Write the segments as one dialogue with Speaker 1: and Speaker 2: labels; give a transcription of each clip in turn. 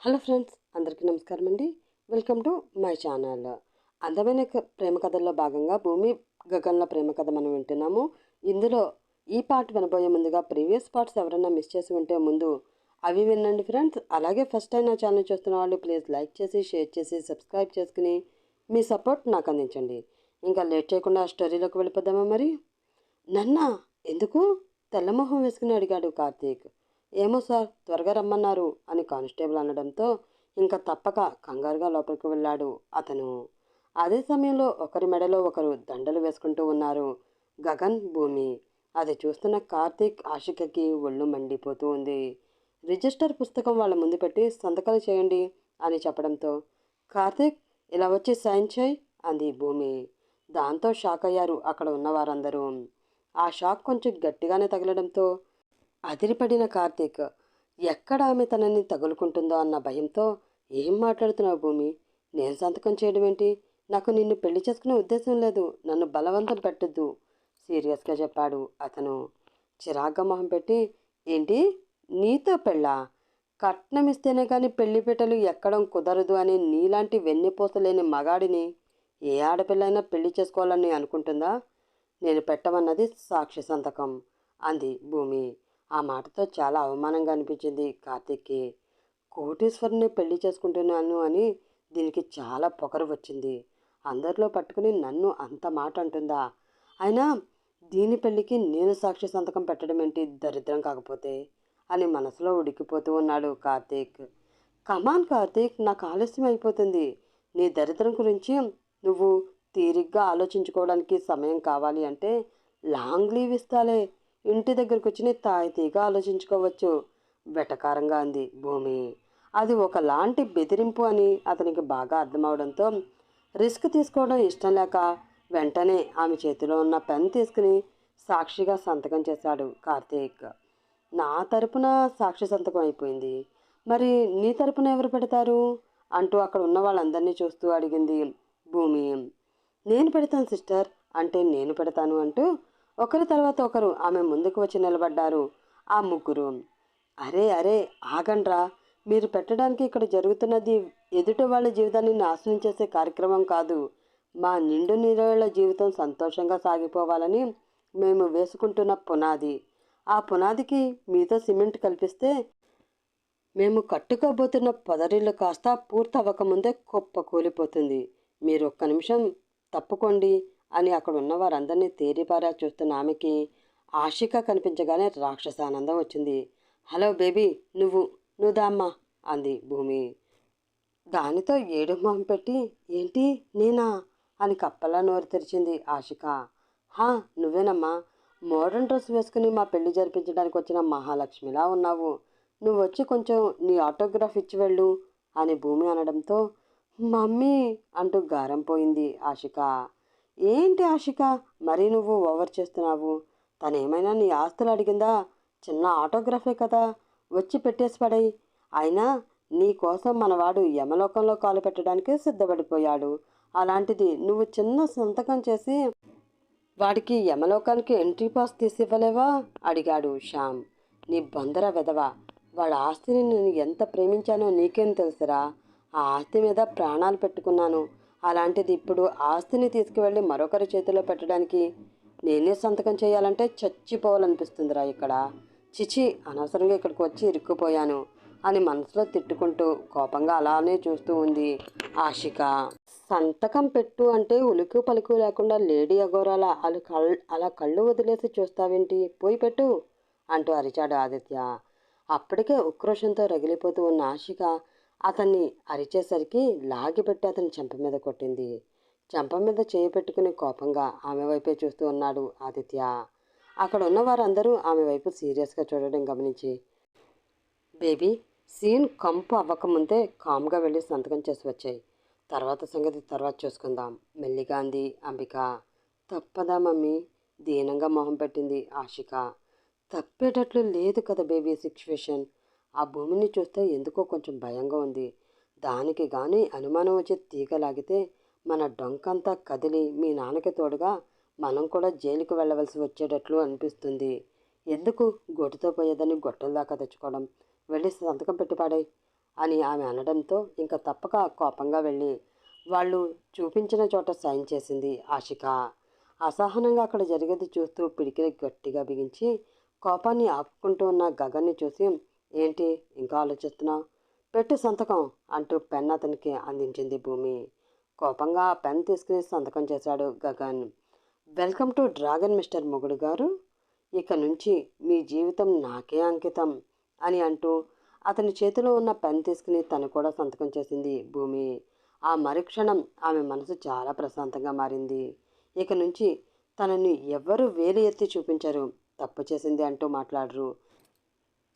Speaker 1: Hello friends అందరికీ నమస్కారం అండి వెల్కమ్ టు మై ఛానల్. అందమైన క- ప్రేమ కథల్లో భాగంగా భూమి గగన్ల ప్రేమ కథ మనం వింటున్నాము. ఇందులో ఈ పార్ట్ వినబోయే ముందుగా ప్రీవియస్ పార్ట్స్ ఎవరైనా మిస్ చేసి ఉంటే ముందు అవి వినండి ఫ్రెండ్స్. అలాగే ఫస్ట్ టైం నా ఛానల్ చూస్తున్న వాళ్ళు ప్లీజ్ లైక్ చేసి షేర్ చేసి సబ్స్క్రైబ్ చేసుకుని మీ సపోర్ట్ నాకు అందించండి. ఇంకా లేట్ చేయకుండా ఆ స్టోరీలోకి వెళ్ళిపోదామా మరి? నన్నా ఎందుకు తెల్లమొహం వేసుకుని అడిగాడు కార్తీక్. ఏమో సార్ త్వరగా రమ్మన్నారు అని కానిస్టేబుల్ అనడంతో ఇంకా తప్పక కంగారుగా లోపలికి వెళ్ళాడు అతను. అదే సమయంలో ఒకరి మెడలో ఒకరు దండలు వేసుకుంటూ ఉన్నారు. గగన్ భూమి. అది చూస్తున్న కార్తీక్ ఆశికకి ఒళ్ళు మండిపోతూ ఉంది. రిజిస్టర్ పుస్తకం వాళ్ళ ముందు పెట్టి సంతకాలు చేయండి అని చెప్పడంతో కార్తీక్ ఇలా వచ్చి సైన్ చేయి అంది భూమి. దాంతో షాక్ అయ్యారు అక్కడ ఉన్న వారందరూ. ఆ షాక్ కొంచెం గట్టిగానే తగలడంతో అదిరిపడిన కార్తీక్ ఎక్కడ ఆమె తనని తగులుకుంటుందో అన్న భయంతో ఏం మాట్లాడుతున్నావు భూమి? నేను సంతకం చేయడం ఏంటి నాకు నిన్ను పెళ్ళి చేసుకునే ఉద్దేశం లేదు. నన్ను బలవంతం పెట్టద్దు. సీరియస్గా చెప్పాడు అతను. చిరాగ్గా మొహం పెట్టి ఏంటి? నీతో పెళ్ళా? కట్నం ఇస్తేనే కానీ పెళ్ళి పెట్టలు ఎక్కడం కుదరదు అని నీలాంటి వెన్నెపోసలేని మగాడిని ఏ ఆడపిల్లైనా పెళ్ళి చేసుకోవాలని అనుకుంటుందా? నేను పెట్టమన్నది సాక్షి సంతకం అంది భూమి. ఆ మాటతో చాలా అవమానంగా అనిపించింది కార్తీక్కి. కోటీశ్వరుని పెళ్ళి చేసుకుంటున్నాను అని దీనికి చాలా పొగరు వచ్చింది. అందరిలో పట్టుకుని నన్ను అంత మాట అంటుందా? అయినా దీని పెళ్ళికి నేను సాక్షి సంతకం పెట్టడం ఏంటి? దరిద్రం కాకపోతే? అని మనసులో ఉడికిపోతూ ఉన్నాడు కార్తీక్. కమాన్ కార్తీక్ నాకు ఆలస్యం అయిపోతుంది. నీ దరిద్రం గురించి నువ్వు తీరిగ్గా ఆలోచించుకోవడానికి సమయం కావాలి అంటే లాంగ్ లీవ్ ఇస్తాలే. ఇంటి దగ్గరకు వచ్చి తాయితీగా ఆలోచించుకోవచ్చు. వెటకారంగా అంది భూమి. అది ఒకలాంటి బెదిరింపు అని అతనికి బాగా అర్థమవడంతో రిస్క్ తీసుకోవడం ఇష్టం లేక వెంటనే ఆమె చేతిలో ఉన్న పెన్ తీసుకుని సాక్షిగా సంతకం చేశాడు కార్తీక్. నా తరపున సాక్షి సంతకం అయిపోయింది. మరి నీ తరపున ఎవరు పెడతారు? అంటూ అక్కడ ఉన్న వాళ్ళందరినీ చూస్తూ అడిగింది భూమి. నేను పెడతాను సిస్టర్ అంటే నేను పెడతాను అంటూ ఒకరి తర్వాత ఒకరు ఆమె ముందుకు వచ్చి నిలబడ్డారు. ఆ ముగ్గురు అరే అరే ఆగండ్రా. మీరు పెట్టడానికి ఇక్కడ జరుగుతున్నది ఎదుటి వాళ్ళ జీవితాన్ని నాశనం చేసే కార్యక్రమం కాదు. మా నిండు నీరేళ్ళ జీవితం సంతోషంగా సాగిపోవాలని మేము వేసుకుంటున్న పునాది. ఆ పునాదికి మీతో సిమెంట్ కల్పిస్తే మేము కట్టుకోబోతున్న పొదరిల్లు కాస్త పూర్తవ్వకముందే కుప్ప కూలిపోతుంది మీరు ఒక్క నిమిషం తప్పుకోండి. అని అక్కడ ఉన్న వారందరినీ తేరిపారా చూస్తున్న ఆమెకి ఆశిక కనిపించగానే రాక్షసానందం వచ్చింది. హలో బేబీ నువ్వు నువ్వు దామ్మా అంది భూమి. దానితో ఏడు మొహం పెట్టి ఏంటి నేనా? అని కప్పలా నోరు తెరిచింది ఆశిక. హా నువ్వేనమ్మా మోడర్న్ డ్రెస్ వేసుకుని మా పెళ్ళి జరిపించడానికి వచ్చిన మహాలక్ష్మిలా ఉన్నావు. నువ్వు వచ్చి కొంచెం నీ ఆటోగ్రాఫ్ ఇచ్చి వెళ్ళు అని భూమి అనడంతో. మమ్మీ అంటూ గారం పోయింది ఆశిక. ఏంటి ఆశిక? మరీ నువ్వు ఓవర్ చేస్తున్నావు. తనేమైనా నీ ఆస్తులు అడిగిందా? చిన్న ఆటోగ్రాఫే కదా. వచ్చి పెట్టేసి పడై అయినా నీ కోసం మనవాడు యమలోకంలో కాలు పెట్టడానికి సిద్ధపడిపోయాడు. అలాంటిది నువ్వు చిన్న సంతకం చేసి వాడికి యమలోకానికి ఎంట్రీ పాస్ తీసివ్వలేవా? అడిగాడు శ్యామ్. నీ బొందర వెదవ వాడి ఆస్తిని నేను ఎంత ప్రేమించానో నీకేం తెలుసురా? ఆ ఆస్తి మీద ప్రాణాలు పెట్టుకున్నాను. అలాంటిది ఇప్పుడు ఆస్తిని తీసుకువెళ్ళి మరొకరి చేతిలో పెట్టడానికి నేనే సంతకం చేయాలంటే చచ్చిపోవాలనిపిస్తుందిరా ఇక్కడ. చిచి అనవసరంగా ఇక్కడికి వచ్చి ఇరుక్కుపోయాను అని మనసులో తిట్టుకుంటూ కోపంగా అలానే చూస్తూ ఉంది ఆశిక. సంతకం పెట్టు అంటే ఉలుకు పలుకు లేకుండా లేడీ అఘోరాల అలా కళ్ళు అలా కళ్ళు వదిలేసి చూస్తావేంటి? పోయి పెట్టు అంటూ అరిచాడు ఆదిత్య. అప్పటికే ఉక్రోషంతో రగిలిపోతూ ఉన్న ఆశిక అతన్ని అరిచేసరికి లాగిపెట్టి అతని చెంప మీద కొట్టింది. చెంప మీద చేయి పెట్టుకుని కోపంగా ఆమె వైపే చూస్తూ ఉన్నాడు ఆదిత్య. అక్కడ ఉన్న వారందరూ ఆమె వైపు సీరియస్గా చూడడం గమనించి బేబీ సీన్ కంపు అవ్వకముందే కామ్గా వెళ్ళి సంతకం చేసి వచ్చాయి. తర్వాత సంగతి తర్వాత చూసుకుందాం మెల్లిగా అంది అంబిక. తప్పదా మమ్మీ దీనంగా మొహం పెట్టింది ఆశిక. తప్పేటట్లు లేదు కదా బేబీ సిచ్యువేషన్. ఆ భూమిని చూస్తే ఎందుకో కొంచెం భయంగా ఉంది. దానికి గాని అనుమానం వచ్చి తీగ లాగితే మన డొంకంతా కదిలి మీ నాన్నకి తోడుగా మనం కూడా జైలుకి వెళ్ళవలసి వచ్చేటట్లు అనిపిస్తుంది. ఎందుకు? గొడ్డుతో పోయేదని గొట్టల దాకా తెచ్చుకోవడం. వెళ్ళి సంతకం పెట్టిపాడే అని ఆమె అనడంతో ఇంకా తప్పక కోపంగా వెళ్ళి వాళ్ళు చూపించిన చోట సైన్ చేసింది ఆశిక. అసహనంగా అక్కడ జరిగేది చూస్తూ పిడికిలి గట్టిగా బిగించి కోపాన్ని ఆపుకుంటూ ఉన్న గగన్ని చూసి ఏంటి ఇంకా ఆలోచిస్తున్నావు పెట్టు సంతకం అంటూ పెన్ అతనికి అందించింది భూమి. కోపంగా ఆ పెన్ తీసుకుని సంతకం చేశాడు Gagan. Welcome to dragon mister మొగుడు గారు. ఇక నుంచి మీ జీవితం నాకే అంకితం అని అంటూ అతని చేతిలో ఉన్న పెన్ తీసుకుని తను కూడా సంతకం చేసింది భూమి. ఆ మరుక్షణం ఆమె మనసు చాలా ప్రశాంతంగా మారింది. ఇక నుంచి తనని ఎవ్వరూ వేలు ఎత్తి చూపించరు. తప్పు చేసింది అంటూ మాట్లాడరు.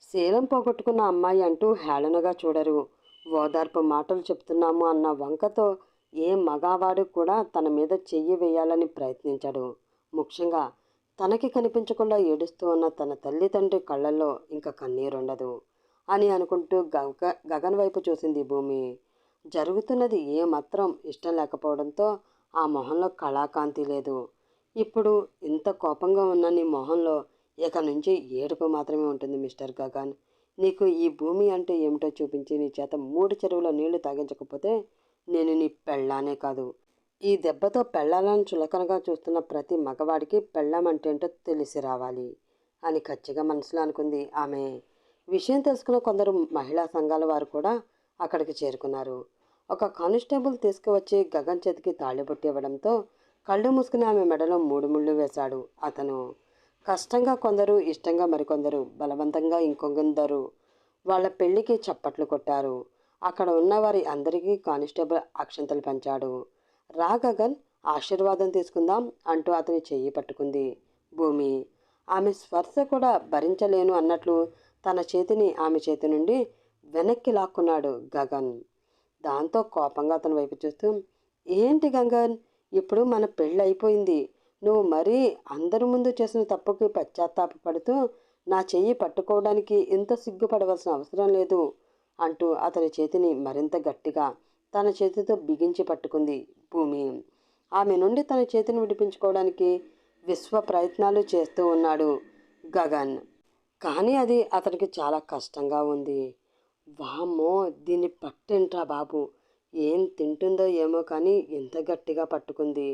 Speaker 1: శీలం పోగొట్టుకున్న అమ్మాయి అంటూ హేళనగా చూడరు. ఓదార్పు మాటలు చెప్తున్నాము అన్న వంకతో ఏ మగావాడు కూడా తన మీద చెయ్యి వేయాలని ప్రయత్నించాడు. ముఖ్యంగా తనకి కనిపించకుండా ఏడుస్తూ ఉన్న తన తల్లిదండ్రి కళ్ళల్లో ఇంకా కన్నీరుండదు అని అనుకుంటూ గగ గగన్ వైపు చూసింది భూమి. జరుగుతున్నది ఏమాత్రం ఇష్టం లేకపోవడంతో ఆ మొహంలో కళాకాంతి లేదు. ఇప్పుడు ఇంత కోపంగా ఉన్న నీ మొహంలో ఇక నుంచి ఏడుపు మాత్రమే ఉంటుంది మిస్టర్ గగన్. నీకు ఈ భూమి అంటే ఏమిటో చూపించి నీ చేత మూడు చెరువుల నీళ్ళు తాగించకపోతే నేను నీ పెళ్ళానే కాదు. ఈ దెబ్బతో పెళ్ళాలను చులకనగా చూస్తున్న ప్రతి మగవాడికి పెళ్ళాం అంటే ఏంటో తెలిసి రావాలి అని ఖచ్చితంగా మనసులో అనుకుంది ఆమె. విషయం తెలుసుకున్న కొందరు మహిళా సంఘాల వారు కూడా అక్కడికి చేరుకున్నారు. ఒక కానిస్టేబుల్ తీసుకువచ్చి గగన్ చేతికి తాళిబొట్టి ఇవ్వడంతో కళ్ళు మూసుకుని ఆమె మెడలో మూడు ముళ్ళు వేశాడు. అతను కష్టంగా కొందరు ఇష్టంగా మరికొందరు బలవంతంగా ఇంకొందరు వాళ్ళ పెళ్ళికి చప్పట్లు కొట్టారు. అక్కడ ఉన్నవారి అందరికీ కానిస్టేబుల్ అక్షంతలు పంచాడు. రా గగన్ ఆశీర్వాదం తీసుకుందాం అంటూ అతని చెయ్యి పట్టుకుంది భూమి. ఆమె స్పర్శ కూడా భరించలేను అన్నట్లు తన చేతిని ఆమె చేతి నుండి వెనక్కి లాక్కున్నాడు గగన్. దాంతో కోపంగా అతని వైపు చూస్తూ ఏంటి గగన్? ఇప్పుడు మన పెళ్ళి అయిపోయింది. నువ్వు మరీ అందరి ముందు చేసిన తప్పుకి పశ్చాత్తాపడుతూ నా చెయ్యి పట్టుకోవడానికి ఎంత సిగ్గుపడవలసిన అవసరం లేదు అంటూ అతని చేతిని మరింత గట్టిగా తన చేతితో బిగించి పట్టుకుంది భూమి. ఆమె నుండి తన చేతిని విడిపించుకోవడానికి విశ్వ ప్రయత్నాలు చేస్తూ ఉన్నాడు గగన్. కానీ అది అతనికి చాలా కష్టంగా ఉంది. వామ్మో దీన్ని పట్టేంట్రా బాబు. ఏం తింటుందో ఏమో కానీ ఎంత గట్టిగా పట్టుకుంది.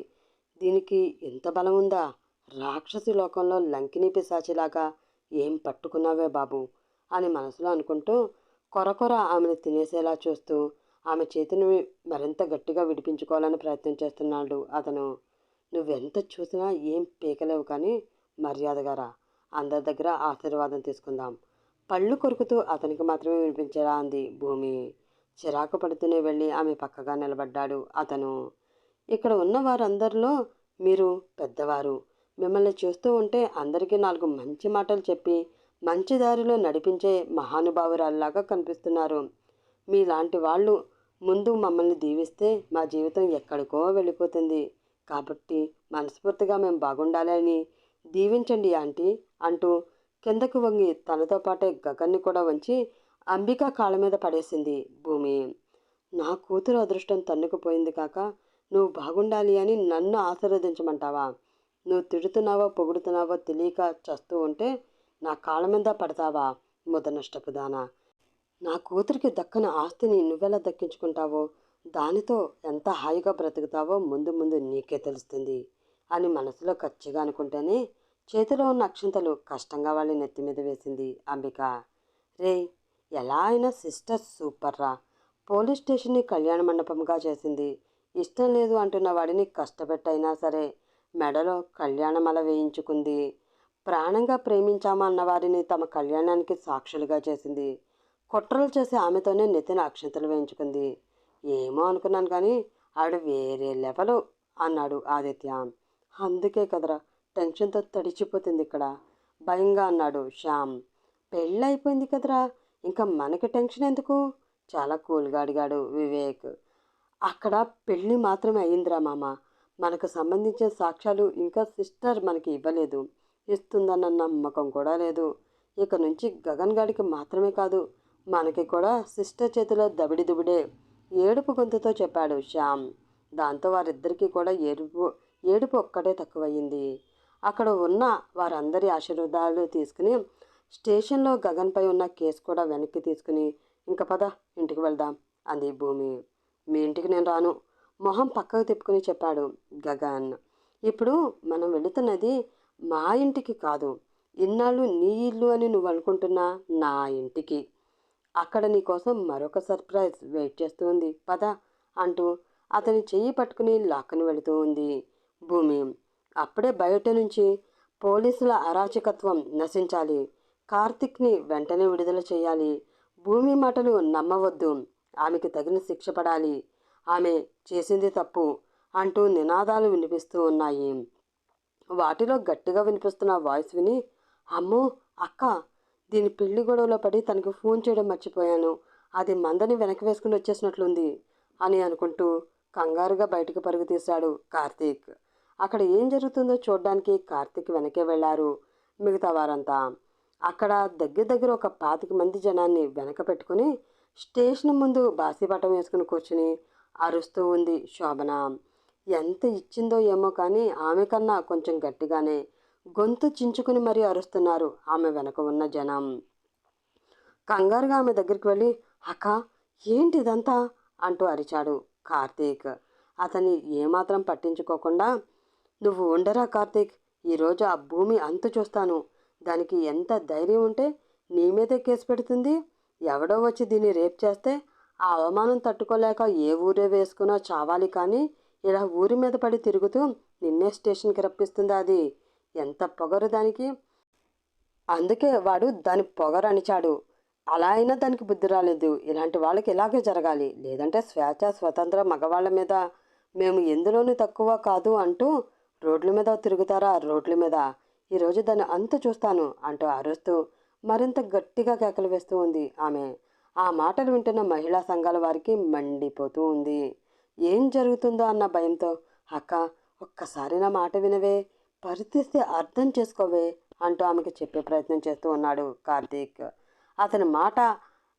Speaker 1: దీనికి ఎంత బలం ఉందా? రాక్షసి లోకంలో లంకిని పిశాచిలాగా ఏం పట్టుకున్నావే బాబు? అని మనసులో అనుకుంటూ కొరకొర ఆమెను తినేసేలా చూస్తూ ఆమె చేతిని మరింత గట్టిగా విడిపించుకోవాలని ప్రయత్నం చేస్తున్నాడు అతను. నువ్వెంత చూసినా ఏం పీకలేవు కానీ మర్యాదగారా? అందరి దగ్గర ఆశీర్వాదం తీసుకుందాం. పళ్ళు కొరుకుతూ అతనికి మాత్రమే వినిపించేలా అంది భూమి. చిరాకు పడుతూనే వెళ్ళి ఆమె పక్కగా నిలబడ్డాడు అతను. ఇక్కడ ఉన్న వారందరిలో మీరు పెద్దవారు. మిమ్మల్ని చూస్తూ ఉంటే అందరికీ నాలుగు మంచి మాటలు చెప్పి మంచి దారిలో నడిపించే మహానుభావురాల్లాగా కనిపిస్తున్నారు. మీలాంటి వాళ్ళు ముందు మమ్మల్ని దీవిస్తే మా జీవితం ఎక్కడికో వెళ్ళిపోతుంది. కాబట్టి మనస్ఫూర్తిగా మేము బాగుండాలని దీవించండి ఆంటీ అంటూ కిందకు వంగి తనతో పాటే గగన్ని కూడా వంచి అంబిక కాళ్ళ మీద పడేసింది భూమి. నా కూతురు అదృష్టం తన్నుకుపోయింది కాక నువ్వు బాగుండాలి అని నన్ను ఆశీర్వదించమంటావా? నువ్వు తిడుతున్నావో పొగుడుతున్నావో తెలియక చస్తూ ఉంటే నా కాళ్ళ మీద పడతావా ముద నష్టపుదానా నా కూతురికి దక్కన ఆస్తిని నువ్వెలా దక్కించుకుంటావో? దానితో ఎంత హాయిగా బ్రతుకుతావో ముందు ముందు నీకే తెలుస్తుంది అని మనసులో ఖచ్చిగా అనుకుంటేనే చేతిలో ఉన్న అక్షంతలు కష్టంగా వాళ్ళ నెత్తి మీద వేసింది అంబిక. రే ఎలా అయినా సిస్టర్ సూపర్ రా పోలీస్ స్టేషన్ని కళ్యాణ మండపంగా చేసింది. ఇష్టం లేదు అంటున్న వాడిని కష్టపెట్టైనా సరే మెడలో కళ్యాణమల వేయించుకుంది. ప్రాణంగా ప్రేమించామన్న వారిని తమ కళ్యాణానికి సాక్షులుగా చేసింది. కుట్రలు చేసి ఆమెతోనే నెత్తిన అక్షంతలు వేయించుకుంది. ఏమో అనుకున్నాను కానీ ఆవిడ వేరే లెవెలు అన్నాడు ఆదిత్య. అందుకే కదరా టెన్షన్తో తడిచిపోతుంది ఇక్కడ. భయంగా అన్నాడు శ్యామ్. పెళ్ళి అయిపోయింది కదరా ఇంకా మనకి టెన్షన్ ఎందుకు? చాలా కూల్గా అడిగాడు వివేక్. అక్కడ పెళ్ళి మాత్రమే అయ్యిందిరా మామ. మనకు సంబంధించిన సాక్ష్యాలు ఇంకా సిస్టర్ మనకి ఇవ్వలేదు. ఇస్తుందన్న నమ్మకం కూడా లేదు. ఇక నుంచి గగన్ గాడికి మాత్రమే కాదు మనకి కూడా సిస్టర్ చేతిలో దబిడి దుబిడే ఏడుపు గొంతుతో చెప్పాడు శ్యామ్. దాంతో వారిద్దరికీ కూడా ఏడుపు ఏడుపు ఒక్కటే తక్కువయ్యింది. అక్కడ ఉన్న వారందరి ఆశీర్వాదాలు తీసుకుని స్టేషన్లో గగన్పై ఉన్న కేసు కూడా వెనక్కి తీసుకుని ఇంక పద ఇంటికి వెళ్దాం అంది భూమి. మీ ఇంటికి నేను రాను. మొహం పక్కకు తిప్పుకుని చెప్పాడు గగన్. ఇప్పుడు మనం వెళుతున్నది మా ఇంటికి కాదు. ఇన్నాళ్ళు నీ ఇల్లు అని నువ్వు అనుకుంటున్నా నా ఇంటికి. అక్కడ నీకోసం మరొక సర్ప్రైజ్ వెయిట్ చేస్తూ ఉంది. పద అంటూ అతని చెయ్యి పట్టుకుని లాక్కని వెళుతూ ఉంది. భూమి అప్పుడే బయట నుంచి పోలీసుల అరాచకత్వం నశించాలి. కార్తిక్ని వెంటనే విడుదల చేయాలి. భూమి మాటలు నమ్మవద్దు. ఆమెకి తగిన శిక్ష పడాలి. ఆమె చేసింది తప్పు అంటూ నినాదాలు వినిపిస్తూ ఉన్నాయి. వాటిలో గట్టిగా వినిపిస్తున్న వాయిస్ విని అమ్మో అక్క దీని పెళ్ళి గొడవలో పడి తనకి ఫోన్ చేయడం మర్చిపోయాను. అది మందని వెనక్కి వేసుకుని వచ్చేసినట్లుంది అని అనుకుంటూ కంగారుగా బయటకు పరుగు తీశాడు కార్తీక్. అక్కడ ఏం జరుగుతుందో చూడడానికి కార్తీక్ వెనకే వెళ్ళారు మిగతా వారంతా. అక్కడ దగ్గర దగ్గర ఒక పాతిక మంది జనాన్ని వెనక పెట్టుకుని స్టేషన్ ముందు బాసిపటం వేసుకుని కూర్చుని అరుస్తూ ఉంది శోభన. ఎంత ఇచ్చిందో ఏమో కానీ ఆమె కన్నా కొంచెం గట్టిగానే గొంతు చించుకుని మరీ అరుస్తున్నారు ఆమె వెనక ఉన్న జనం. కంగారుగా ఆమె దగ్గరికి వెళ్ళి అక్క ఏంటి ఇదంతా అంటూ అరిచాడు కార్తీక్. అతన్ని ఏమాత్రం పట్టించుకోకుండా నువ్వు ఉండరా కార్తీక్? ఈరోజు ఆ భూమి అంత చూస్తాను. దానికి ఎంత ధైర్యం ఉంటే నీ మీదే కేసు పెడుతుంది. ఎవడో వచ్చి దీన్ని రేప్ చేస్తే ఆ అవమానం తట్టుకోలేక ఏ ఊరే వేసుకున్నా చావాలి కానీ ఇలా ఊరి మీద పడి తిరుగుతూ నిన్నే స్టేషన్కి రప్పిస్తుంది అది. ఎంత పొగరు దానికి? అందుకే వాడు దాని పొగరు అలా అయినా దానికి బుద్ధి రాలేదు. ఇలాంటి వాళ్ళకి ఇలాగే జరగాలి. లేదంటే స్వేచ్ఛ స్వతంత్ర మగవాళ్ళ మీద. మేము ఎందులోనూ తక్కువ కాదు అంటూ రోడ్ల మీద తిరుగుతారా రోడ్ల మీద? ఈరోజు దాన్ని అంత చూస్తాను అంటూ అరుస్తూ మరింత గట్టిగా కేకలు వేస్తూ ఉంది ఆమె. ఆ మాటలు వింటున్న మహిళా సంఘాల వారికి మండిపోతూ ఉంది. ఏం జరుగుతుందో అన్న భయంతో అక్క ఒక్కసారి నా మాట వినవే పరిస్థితి అర్థం చేసుకోవే అంటూ ఆమెకి చెప్పే ప్రయత్నం చేస్తూ ఉన్నాడు కార్తీక్. అతని మాట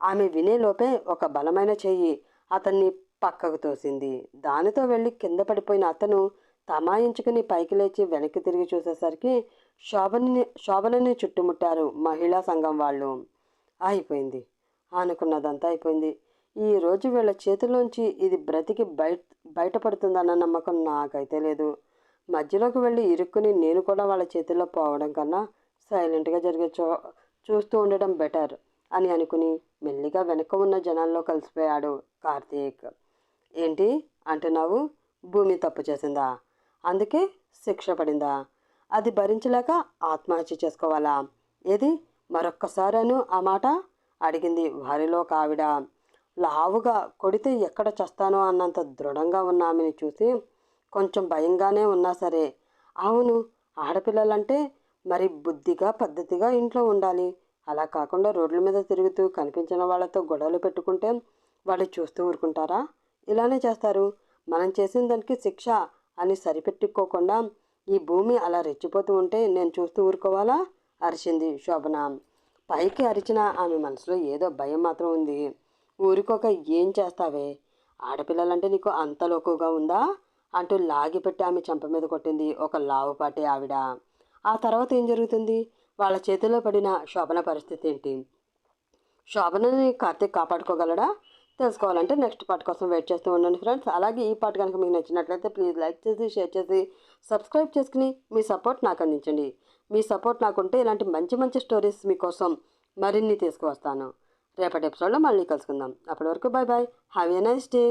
Speaker 1: ఆమె వినేలోపే ఒక బలమైన చెయ్యి అతన్ని పక్కకు తోసింది. దానితో వెళ్ళి కింద పడిపోయిన అతను తమాయించుకుని పైకి లేచి వెనక్కి తిరిగి చూసేసరికి శోభని శోభనని చుట్టుముట్టారు మహిళా సంఘం వాళ్ళు. అయిపోయింది. అనుకున్నదంతా అయిపోయింది. ఈ రోజు వీళ్ళ చేతిలోంచి ఇది బ్రతికి బయట బయటపడుతుందన్న నమ్మకం నాకైతే లేదు. మధ్యలోకి వెళ్ళి ఇరుక్కుని నేను కూడా వాళ్ళ చేతిలో పోవడం కన్నా సైలెంట్గా జరిగే చూ చూస్తూ ఉండడం బెటర్ అని అనుకుని మెల్లిగా వెనక ఉన్న జనాల్లో కలిసిపోయాడు కార్తీక్. ఏంటి? అంటున్నావు? భూమి తప్పు చేసిందా? అందుకే శిక్ష పడిందా? అది భరించలేక ఆత్మహత్య చేసుకోవాలా? ఏది? మరొక్కసారను ఆ మాట? అడిగింది వారిలో కావిడ లావుగా కొడితే ఎక్కడ చస్తానో అన్నంత దృఢంగా ఉన్న చూసి కొంచెం భయంగానే ఉన్నా సరే అవును ఆడపిల్లలంటే మరి బుద్ధిగా పద్ధతిగా ఇంట్లో ఉండాలి. అలా కాకుండా రోడ్ల మీద తిరుగుతూ కనిపించిన వాళ్ళతో గొడవలు పెట్టుకుంటే వాళ్ళు చూస్తూ ఊరుకుంటారా? ఇలానే చేస్తారు. మనం చేసిన దానికి శిక్ష అని సరిపెట్టుకోకుండా ఈ భూమి అలా రెచ్చిపోతూ ఉంటే నేను చూస్తూ ఊరుకోవాలా? అరిచింది శోభన. పైకి అరిచిన ఆమె మనసులో ఏదో భయం మాత్రం ఉంది. ఊరికొక ఏం చేస్తావే? ఆడపిల్లలంటే నీకు అంత లోకుగా ఉందా? అంటూ లాగిపెట్టి ఆమె చెంప మీద కొట్టింది ఒక లావుపాటి ఆవిడ. ఆ తర్వాత ఏం జరుగుతుంది? వాళ్ళ చేతిలో పడిన శోభన పరిస్థితి ఏంటి? శోభనని కార్తీక్ కాపాడుకోగలడా? తెలుసుకోవాలంటే నెక్స్ట్ పార్ట్ కోసం వెయిట్ చేస్తూ ఉండండి ఫ్రెండ్స్. అలాగే ఈ పార్ట్ కనుక మీకు నచ్చినట్లయితే ప్లీజ్ లైక్ చేసి షేర్ చేసి సబ్స్క్రైబ్ చేసుకుని మీ సపోర్ట్ నాకు అందించండి. మీ సపోర్ట్ నాకుంటే ఇలాంటి మంచి మంచి స్టోరీస్ మీకోసం మరిన్ని తీసుకువస్తాను. రేపటి ఎపిసోడ్లో మళ్ళీ కలుసుకుందాం. అప్పటి వరకు bye bye have a nice day